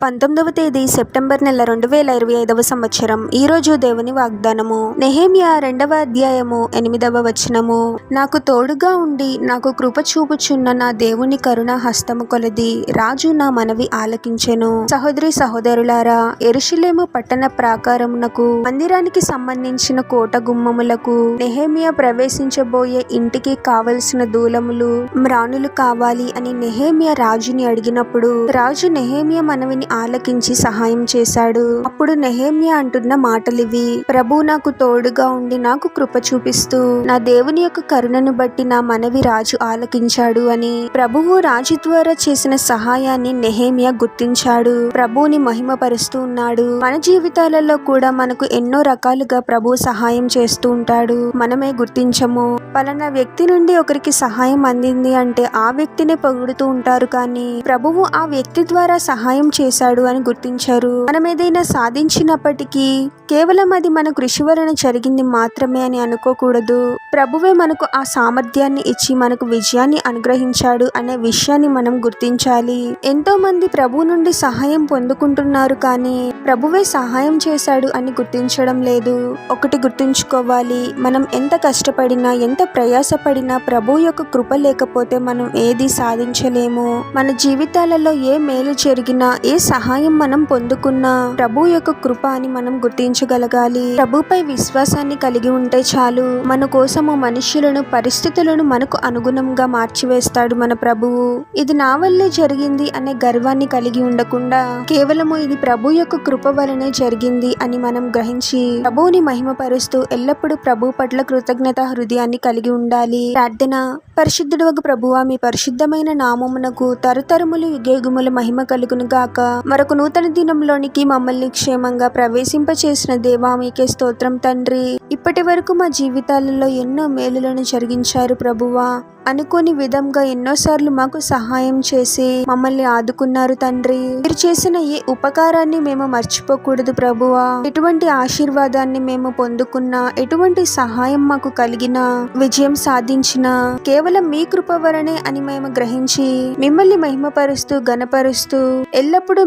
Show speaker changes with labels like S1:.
S1: పంతొమ్మిదవ తేదీ సెప్టెంబర్ నెల రెండు వేల ఇరవై ఐదవ సంవత్సరం. ఈ రోజు దేవుని వాగ్దానము. నెహేమియా రెండవ అధ్యాయము ఎనిమిదవ వచనము. నాకు తోడుగా ఉండి నాకు కృప చూపుచున్న నా దేవుని కరుణ హస్తము కొలది. రాజు నా మనవి ఆలకించెను. సహోదరి సహోదరులారా ఎరుషులేము పట్టణ ప్రాకారమునకు మందిరానికి సంబంధించిన కోట గుమ్మములకు నెహేమియా ప్రవేశించబోయే ఇంటికి కావలసిన దూలములు మ్రాణులు కావాలి అని నెహేమియా రాజుని అడిగినప్పుడు రాజు నెహేమియా మనవిని ఆలకించి సహాయం చేశాడు. అప్పుడు నెహేమియా అంటున్న మాటలివి ప్రభు నాకు తోడుగా ఉండి నాకు కృప చూపిస్తూ నా దేవుని యొక్క కరుణను బట్టి నా మనవి రాజు ఆలకించాడు అని. ప్రభువు రాజు ద్వారా చేసిన సహాయాన్ని నెహేమియా గుర్తించాడు. ప్రభువుని మహిమపరుస్తూ ఉన్నాడు. మన జీవితాలలో కూడా మనకు ఎన్నో రకాలుగా ప్రభు సహాయం చేస్తూ ఉంటాడు. మనమే గుర్తించము. పలానా వ్యక్తి నుండి ఒకరికి సహాయం అందింది అంటే ఆ వ్యక్తినే పొగుడుతూ ఉంటారు కానీ ప్రభువు ఆ వ్యక్తి ద్వారా సహాయం చేశాడు అని గుర్తించారు. మనం ఏదైనా సాధించినప్పటికీ కేవలం అది మన కృషి వలన జరిగింది మాత్రమే అని అనుకోకూడదు. ప్రభువే మనకు ఆ సామర్థ్యాన్ని ఇచ్చి మనకు విజయాన్ని అనుగ్రహించాడు అనే విషయాన్ని మనం గుర్తించాలి. ఎంతో మంది ప్రభు నుండి సహాయం పొందుకుంటున్నారు కానీ ప్రభువే సహాయం చేశాడు అని గుర్తించడం లేదు. ఒకటి గుర్తుంచుకోవాలి మనం ఎంత కష్టపడినా ఎంత ప్రయాసపడినా ప్రభు యొక్క కృప లేకపోతే మనం ఏది సాధించలేము. మన జీవితాలలో ఏ మేలు జరిగినా ఏ సహాయం మనం పొందుకున్న ప్రభు యొక్క కృప అని మనం గుర్తించగలగాలి. ప్రభుపై విశ్వాసాన్ని కలిగి ఉంటే చాలు. మన కోసము మనుషులను పరిస్థితులను మనకు అనుగుణంగా మార్చివేస్తాడు మన ప్రభువు. ఇది నా వల్లే జరిగింది అనే గర్వాన్ని కలిగి ఉండకుండా కేవలము ఇది ప్రభు యొక్క కృప వలనే జరిగింది అని మనం గ్రహించి ప్రభువుని మహిమపరుస్తూ ఎల్లప్పుడూ ప్రభు పట్ల కృతజ్ఞత హృదయాన్ని కలిగి ఉండాలి. ప్రార్థన. పరిశుద్ధుడు ఒక ప్రభువా మీ పరిశుద్ధమైన నామమునకు తరతరములు యుగేగుముల మహిమ కలుగును గాక మరొక నూతన దినంలోనికి మమ్మల్ని క్షేమంగా ప్రవేశింపచేసిన దేవా మీకే స్తోత్రం తండ్రి. ఇప్పటి వరకు మా జీవితాలలో ఎన్నో మేలులను జరిగించారు ప్రభువా. అనుకోని విధంగా ఎన్నోసార్లు మాకు సహాయం చేసి మమ్మల్ని ఆదుకున్నారు తండ్రి. మీరు చేసిన ఏ ఉపకారాన్ని మేము మర్చిపోకూడదు ప్రభువా. ఎటువంటి ఆశీర్వాదాన్ని మేము పొందుకున్నా ఎటువంటి సహాయం మాకు కలిగిన విజయం సాధించిన కేవలం మీ కృప వలనే అని మేము గ్రహించి మిమ్మల్ని మహిమపరుస్తూ గనపరుస్తూ ఎల్లప్పుడూ